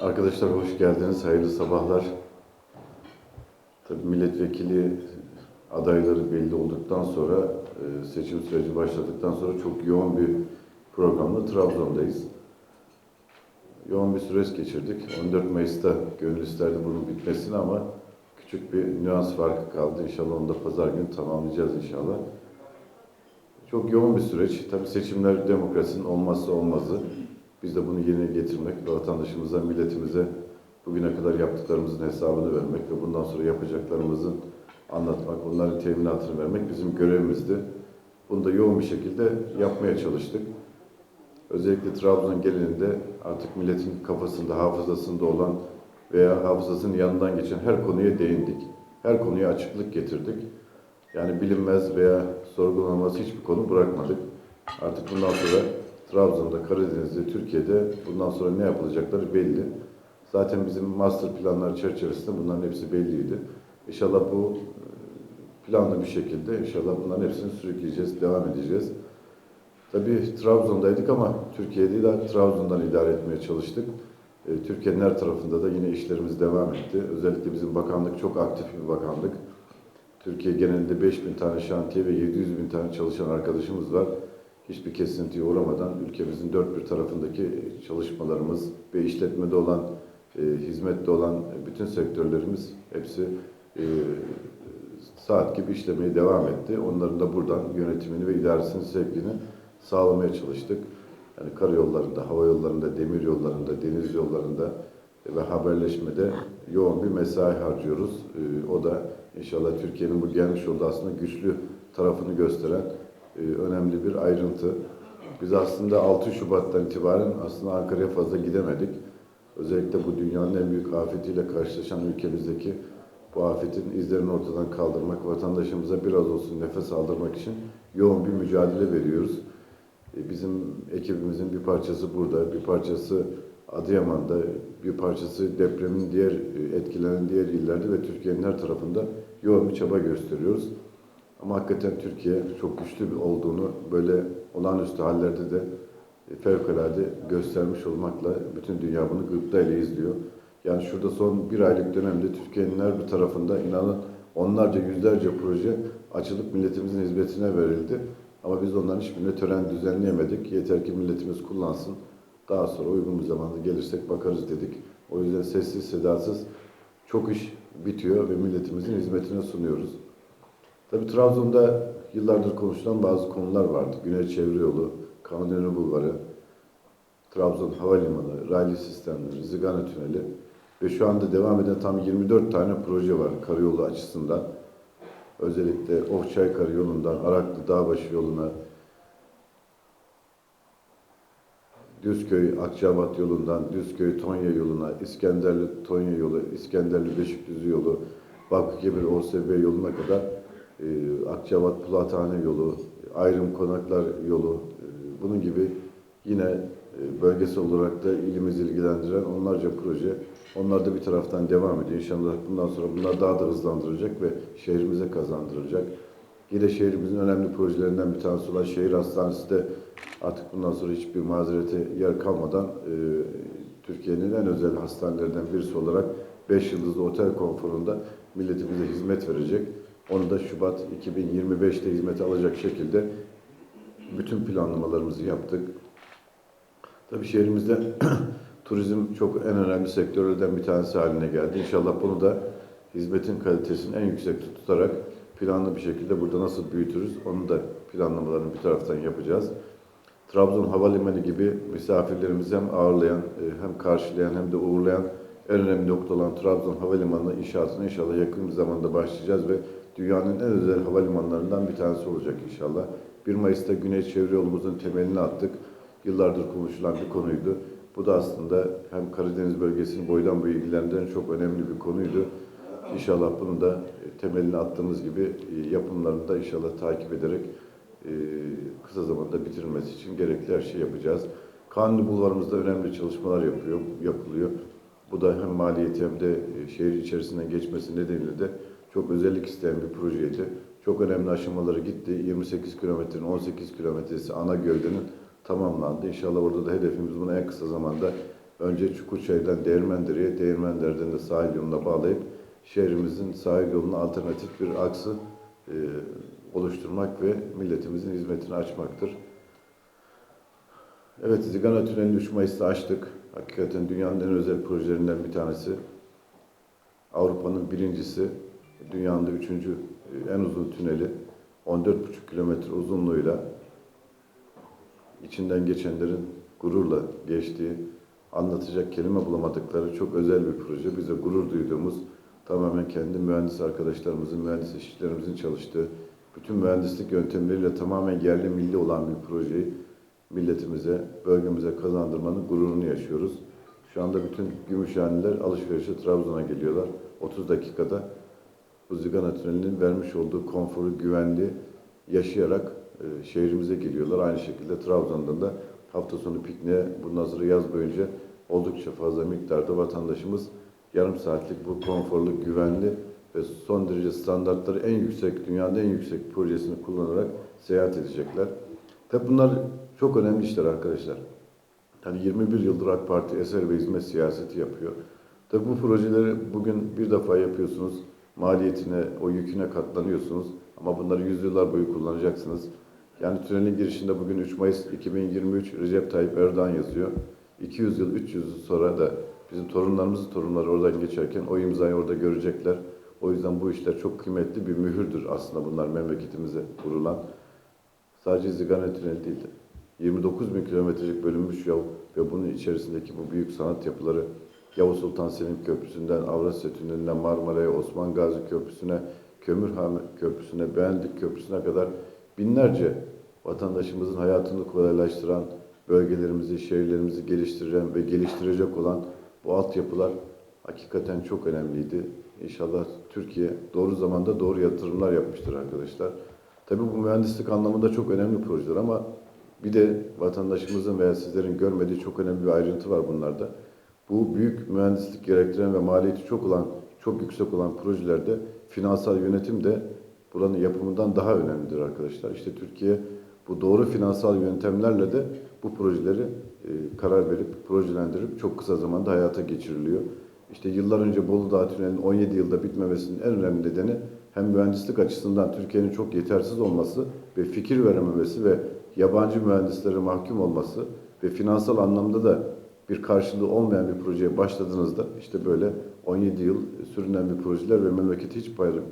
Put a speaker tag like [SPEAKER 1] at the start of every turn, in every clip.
[SPEAKER 1] Arkadaşlar hoş geldiniz. Hayırlı sabahlar. Tabii milletvekili adayları belli olduktan sonra e, seçim süreci başladıktan sonra çok yoğun bir programla Trabzon'dayız. Yoğun bir süreç geçirdik. 14 Mayıs'ta gönül isterdi bunun bitmesini ama küçük bir nüans farkı kaldı. İnşallah onu da pazar günü tamamlayacağız inşallah. Çok yoğun bir süreç. Tabii seçimler demokrasinin olmazsa olmazı. Biz de bunu yerine getirmek vatandaşımıza, milletimize bugüne kadar yaptıklarımızın hesabını vermek ve bundan sonra yapacaklarımızı anlatmak, onların teminatını vermek bizim görevimizdi. Bunu da yoğun bir şekilde yapmaya çalıştık. Özellikle Trabzon genelinde artık milletin kafasında, hafızasında olan veya hafızasının yanından geçen her konuya değindik. Her konuya açıklık getirdik. Yani bilinmez veya sorgulanmaz hiçbir konu bırakmadık. Artık bundan sonra Trabzon'da, Karadeniz'de, Türkiye'de bundan sonra ne yapılacakları belli. Zaten bizim master planlar çerçevesinde bunların hepsi belliydi. İnşallah bu e, planlı bir şekilde inşallah bunların hepsini sürükleyeceğiz, devam edeceğiz. Tabii Trabzon'daydık ama Türkiye'de de Trabzon'dan idare etmeye çalıştık. E, Türkiye'nin her tarafında da yine işlerimiz devam etti. Özellikle bizim bakanlık çok aktif bir bakanlık. Türkiye genelinde 5000 tane şantiye ve 700 bin tane çalışan arkadaşımız var. Hiçbir kesintiye uğramadan ülkemizin dört bir tarafındaki çalışmalarımız ve işletmede olan, e, hizmette olan bütün sektörlerimiz hepsi e, saat gibi işlemeye devam etti. Onların da buradan yönetimini ve idaresini sevkini sağlamaya çalıştık. Yani karayollarında, hava yollarında, demir yollarında, deniz yollarında ve haberleşmede yoğun bir mesai harcıyoruz. Ee, O da inşallah Türkiye'nin bu gelmiş olduğu aslında güçlü tarafını gösteren e, önemli bir ayrıntı. Biz aslında 6 Şubat'tan itibaren aslında Ankara'ya fazla gidemedik. Özellikle bu dünyanın en büyük afetiyle karşılaşan ülkemizdeki bu afetin izlerini ortadan kaldırmak, vatandaşımıza biraz olsun nefes aldırmak için yoğun bir mücadele veriyoruz. E, Bizim ekibimizin bir parçası burada, bir parçası Adıyaman'da, bir parçası depremin diğer e, etkilenen diğer illerde ve Türkiye'nin her tarafında yoğun bir çaba gösteriyoruz. Ama hakikaten Türkiye çok güçlü bir olduğunu böyle olağanüstü hallerde de e, fevkalade göstermiş olmakla bütün dünya bunu gıptayla izliyor. Yani şurada son bir aylık dönemde Türkiye'nin her bir tarafında inanın onlarca yüzlerce proje açılıp milletimizin hizmetine verildi. Ama biz onların hiçbirine tören düzenleyemedik. Yeter ki milletimiz kullansın. Daha sonra uygun bir zamanda gelirsek bakarız dedik. O yüzden sessiz sedasız çok iş bitiyor ve milletimizin hizmetine sunuyoruz. Tabii Trabzon'da yıllardır konuşulan bazı konular vardı. Güney Çevre Yolu, Kanuni Bulvarı, Trabzon Havalimanı, raylı sistemleri, Zigana Tüneli ve şu anda devam eden tam 24 tane proje var karayolu açısından. Özellikle Ofçay Karayolu'ndan Araklı Dağbaşı yoluna, Düzköy Akçabat yolundan Düzköy Tonya yoluna, İskenderli Tonya yolu, İskenderli Beşikdüzü yolu, Bakırkebir OSB yoluna kadar Akçabat Pulathane yolu, Ayrım Konaklar yolu, e, bunun gibi yine e, bölgesel olarak da ilimizi ilgilendiren onlarca proje. Onlar da bir taraftan devam ediyor. İnşallah bundan sonra bunlar daha da hızlandıracak ve şehrimize kazandıracak. Yine şehrimizin önemli projelerinden bir tanesi olan şehir hastanesi de artık bundan sonra hiçbir mazerete yer kalmadan e, Türkiye'nin en özel hastanelerden birisi olarak 5 yıldızlı otel konforunda milletimize hizmet verecek. Onu da Şubat 2025'te hizmete alacak şekilde bütün planlamalarımızı yaptık. Tabii şehrimizde turizm çok en önemli sektörlerden bir tanesi haline geldi. İnşallah bunu da hizmetin kalitesini en yüksek tutarak planlı bir şekilde burada nasıl büyütürüz onu da planlamalarını bir taraftan yapacağız. Trabzon Havalimanı gibi misafirlerimizi hem ağırlayan, e, hem karşılayan hem de uğurlayan en önemli nokta olan Trabzon Havalimanı inşaatına inşallah yakın bir zamanda başlayacağız ve dünyanın en özel havalimanlarından bir tanesi olacak inşallah. 1 Mayıs'ta Güney Çevre Yolumuzun temelini attık. Yıllardır konuşulan bir konuydu. Bu da aslında hem Karadeniz bölgesini boydan boya ilgilendiren çok önemli bir konuydu. İnşallah bunu da temelini attığımız gibi e, yapımlarını da inşallah takip ederek e, kısa zamanda bitirilmesi için gerekli her şeyi yapacağız. Kanuni Bulvarımızda önemli çalışmalar yapıyor, yapılıyor. Bu da hem maliyeti hem de e, şehir içerisinden geçmesi nedeniyle de çok özellik isteyen bir projeydi. Çok önemli aşamaları gitti. 28 kilometrenin 18 kilometresi ana gövdenin tamamlandı. İnşallah orada da hedefimiz bunu en kısa zamanda önce Çukurçay'dan Değirmendere'ye, Değirmendere'den de sahil yoluna bağlayıp şehrimizin sahil yoluna alternatif bir aksı e, oluşturmak ve milletimizin hizmetini açmaktır. Evet, Zigana Tüneli'ni 3 Mayıs'ta açtık. Hakikaten dünyanın en özel projelerinden bir tanesi. Avrupa'nın birincisi, dünyanın üçüncü e, en uzun tüneli. 14,5 kilometre uzunluğuyla içinden geçenlerin gururla geçtiği, anlatacak kelime bulamadıkları çok özel bir proje. Bize gurur duyduğumuz, tamamen kendi mühendis arkadaşlarımızın, mühendis işçilerimizin çalıştığı, bütün mühendislik yöntemleriyle tamamen yerli milli olan bir projeyi milletimize, bölgemize kazandırmanın gururunu yaşıyoruz. Şu anda bütün Gümüşhaneliler alışverişe Trabzon'a geliyorlar. 30 dakikada bu Zigana Tüneli'nin vermiş olduğu konforu, güvenli yaşayarak e, şehrimize geliyorlar. Aynı şekilde Trabzon'dan da hafta sonu pikniğe bundan sonra yaz boyunca oldukça fazla miktarda vatandaşımız yarım saatlik bu konforlu, güvenli ve son derece standartları en yüksek, dünyanın en yüksek projesini kullanarak seyahat edecekler. Tabi bunlar çok önemli işler arkadaşlar. Yani 21 yıldır AK Parti eser ve hizmet siyaseti yapıyor. Tabi bu projeleri bugün bir defa yapıyorsunuz. Maliyetine, o yüküne katlanıyorsunuz. Ama bunları yüzyıllar boyu kullanacaksınız. Yani tünelin girişinde bugün 3 Mayıs 2023 Recep Tayyip Erdoğan yazıyor. 200 yıl, 300 yıl sonra da bizim torunlarımızın torunları oradan geçerken o imzayı orada görecekler. O yüzden bu işler çok kıymetli bir mühürdür aslında bunlar memleketimize vurulan. Sadece Zigana Tüneli değil de 29 bin kilometrelik bölünmüş yol ve bunun içerisindeki bu büyük sanat yapıları Yavuz Sultan Selim Köprüsü'nden Avrasya Tüneli'ne, Marmara'ya, Osman Gazi Köprüsü'ne, Kömürhane Köprüsü'ne, Beğendik Köprüsü'ne kadar binlerce vatandaşımızın hayatını kolaylaştıran, bölgelerimizi, şehirlerimizi geliştiren ve geliştirecek olan bu altyapılar hakikaten çok önemliydi. İnşallah Türkiye doğru zamanda doğru yatırımlar yapmıştır arkadaşlar. Tabii bu mühendislik anlamında çok önemli projeler ama bir de vatandaşımızın veya sizlerin görmediği çok önemli bir ayrıntı var bunlarda. Bu büyük mühendislik gerektiren ve maliyeti çok olan, çok yüksek olan projelerde finansal yönetim de buranın yapımından daha önemlidir arkadaşlar. İşte Türkiye bu doğru finansal yöntemlerle de bu projeleri e, karar verip, projelendirip çok kısa zamanda hayata geçiriliyor. İşte yıllar önce Bolu Dağı Tüneli'nin 17 yılda bitmemesinin en önemli nedeni hem mühendislik açısından Türkiye'nin çok yetersiz olması ve fikir verememesi ve yabancı mühendislere mahkum olması ve finansal anlamda da bir karşılığı olmayan bir projeye başladığınızda işte böyle 17 yıl sürünen bir projeler ve memlekete hiç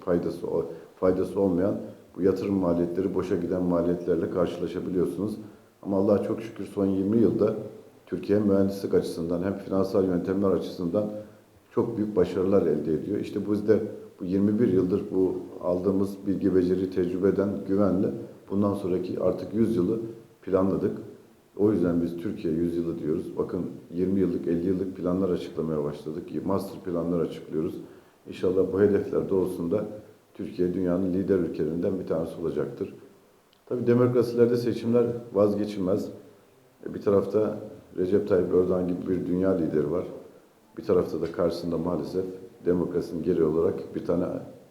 [SPEAKER 1] faydası faydası olmayan bu yatırım maliyetleri boşa giden maliyetlerle karşılaşabiliyorsunuz. Ama Allah'a çok şükür son 20 yılda Türkiye mühendislik açısından hem finansal yöntemler açısından çok büyük başarılar elde ediyor. İşte biz de bu 21 yıldır bu aldığımız bilgi, beceri, tecrübeden güvenle bundan sonraki artık 100 yılı planladık. O yüzden biz Türkiye 100 yılı diyoruz. Bakın 20 yıllık, 50 yıllık planlar açıklamaya başladık. Master planlar açıklıyoruz. İnşallah bu hedefler doğrusunda Türkiye dünyanın lider ülkelerinden bir tanesi olacaktır. Tabi demokrasilerde seçimler vazgeçilmez. E, Bir tarafta Recep Tayyip Erdoğan gibi bir dünya lideri var. Bir tarafta da karşısında maalesef demokrasinin geri olarak bir tane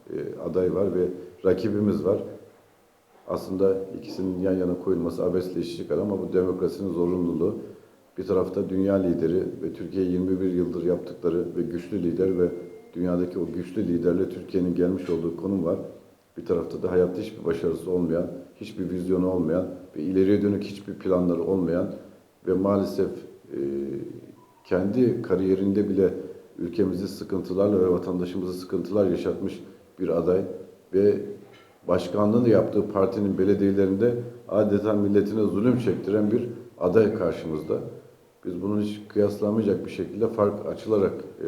[SPEAKER 1] e, aday var ve rakibimiz var. Aslında ikisinin yan yana koyulması abesle çıkar ama bu demokrasinin zorunluluğu. Bir tarafta dünya lideri ve Türkiye 21 yıldır yaptıkları ve güçlü lider ve dünyadaki o güçlü liderle Türkiye'nin gelmiş olduğu konum var. Bir tarafta da hayatta hiçbir başarısı olmayan, hiçbir vizyonu olmayan ve ileriye dönük hiçbir planları olmayan ve maalesef e, kendi kariyerinde bile ülkemizi sıkıntılarla ve vatandaşımızı sıkıntılar yaşatmış bir aday ve başkanlığını yaptığı partinin belediyelerinde adeta milletine zulüm çektiren bir aday karşımızda. Biz bunun hiç kıyaslamayacak bir şekilde fark açılarak e,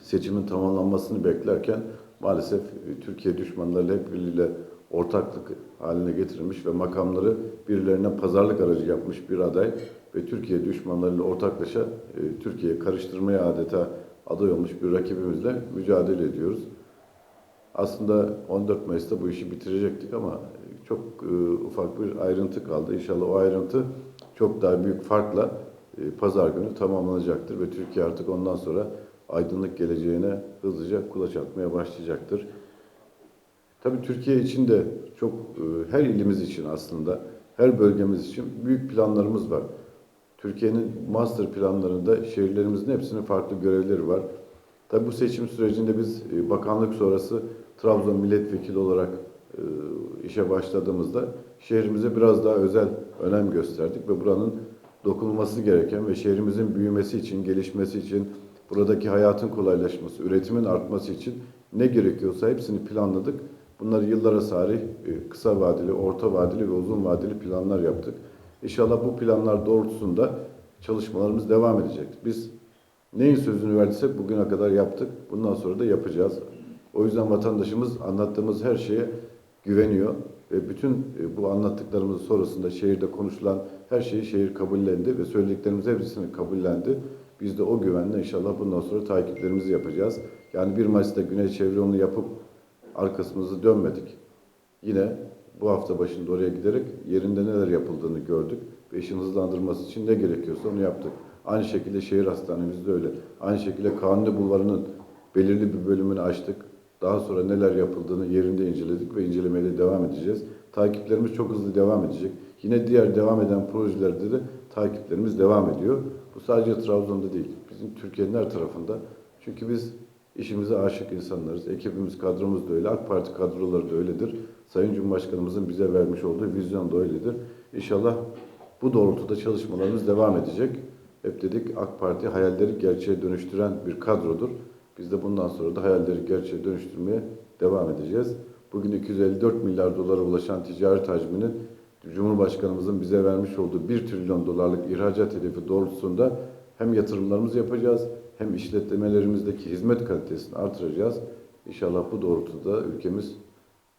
[SPEAKER 1] seçimin tamamlanmasını beklerken maalesef e, Türkiye düşmanlarıyla hep birliğiyle ortaklık haline getirilmiş ve makamları birilerine pazarlık aracı yapmış bir aday ve Türkiye düşmanlarıyla ortaklaşa e, Türkiye'yi karıştırmaya adeta aday olmuş bir rakibimizle mücadele ediyoruz. Aslında 14 Mayıs'ta bu işi bitirecektik ama çok e, ufak bir ayrıntı kaldı. İnşallah o ayrıntı çok daha büyük farkla e, pazar günü tamamlanacaktır ve Türkiye artık ondan sonra aydınlık geleceğine hızlıca kulaç atmaya başlayacaktır. Tabii Türkiye için de çok e, her ilimiz için aslında her bölgemiz için büyük planlarımız var. Türkiye'nin master planlarında şehirlerimizin hepsinin farklı görevleri var. Tabi bu seçim sürecinde biz e, bakanlık sonrası Trabzon milletvekili olarak e, işe başladığımızda şehrimize biraz daha özel önem gösterdik ve buranın dokunulması gereken ve şehrimizin büyümesi için, gelişmesi için, buradaki hayatın kolaylaşması, üretimin artması için ne gerekiyorsa hepsini planladık. Bunları yıllara sari e, kısa vadeli, orta vadeli ve uzun vadeli planlar yaptık. İnşallah bu planlar doğrultusunda çalışmalarımız devam edecek. Biz neyin sözünü verdiysek bugüne kadar yaptık. Bundan sonra da yapacağız. O yüzden vatandaşımız anlattığımız her şeye güveniyor. Ve bütün e, bu anlattıklarımız sonrasında şehirde konuşulan her şeyi şehir kabullendi ve söylediklerimiz hepsini kabullendi. Biz de o güvenle inşallah bundan sonra takiplerimizi yapacağız. Yani 1 Mayıs'ta Güney Çevre yapıp arkasımızı dönmedik. Yine bu hafta başında oraya giderek yerinde neler yapıldığını gördük ve işin hızlandırması için ne gerekiyorsa onu yaptık. Aynı şekilde şehir hastanemizde öyle. Aynı şekilde Kanuni Bulvarı'nın belirli bir bölümünü açtık. Daha sonra neler yapıldığını yerinde inceledik ve incelemeye de devam edeceğiz. Takiplerimiz çok hızlı devam edecek. Yine diğer devam eden projelerde de takiplerimiz devam ediyor. Bu sadece Trabzon'da değil, bizim Türkiye'nin her tarafında. Çünkü biz işimize aşık insanlarız. Ekibimiz, kadromuz da öyle. AK Parti kadroları da öyledir. Sayın Cumhurbaşkanımızın bize vermiş olduğu vizyon da öyledir. İnşallah bu doğrultuda çalışmalarımız devam edecek. Hep dedik AK Parti hayalleri gerçeğe dönüştüren bir kadrodur. Biz de bundan sonra da hayalleri gerçeğe dönüştürmeye devam edeceğiz. Bugün 254 milyar dolara ulaşan ticaret hacminin Cumhurbaşkanımızın bize vermiş olduğu 1 trilyon dolarlık ihracat hedefi doğrultusunda hem yatırımlarımızı yapacağız hem işletmelerimizdeki hizmet kalitesini artıracağız. İnşallah bu doğrultuda ülkemiz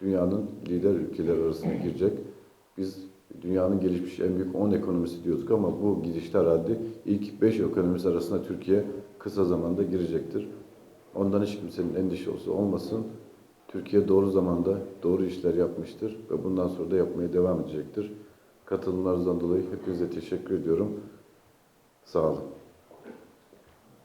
[SPEAKER 1] dünyanın lider ülkeler arasına girecek. Biz dünyanın gelişmiş en büyük 10 ekonomisi diyorduk ama bu gidişte herhalde ilk 5 ekonomisi arasında Türkiye kısa zamanda girecektir. Ondan hiç kimsenin endişesi olmasın. Türkiye doğru zamanda doğru işler yapmıştır ve bundan sonra da yapmaya devam edecektir. Katılımlarınızdan dolayı hepinize teşekkür ediyorum. Sağ olun.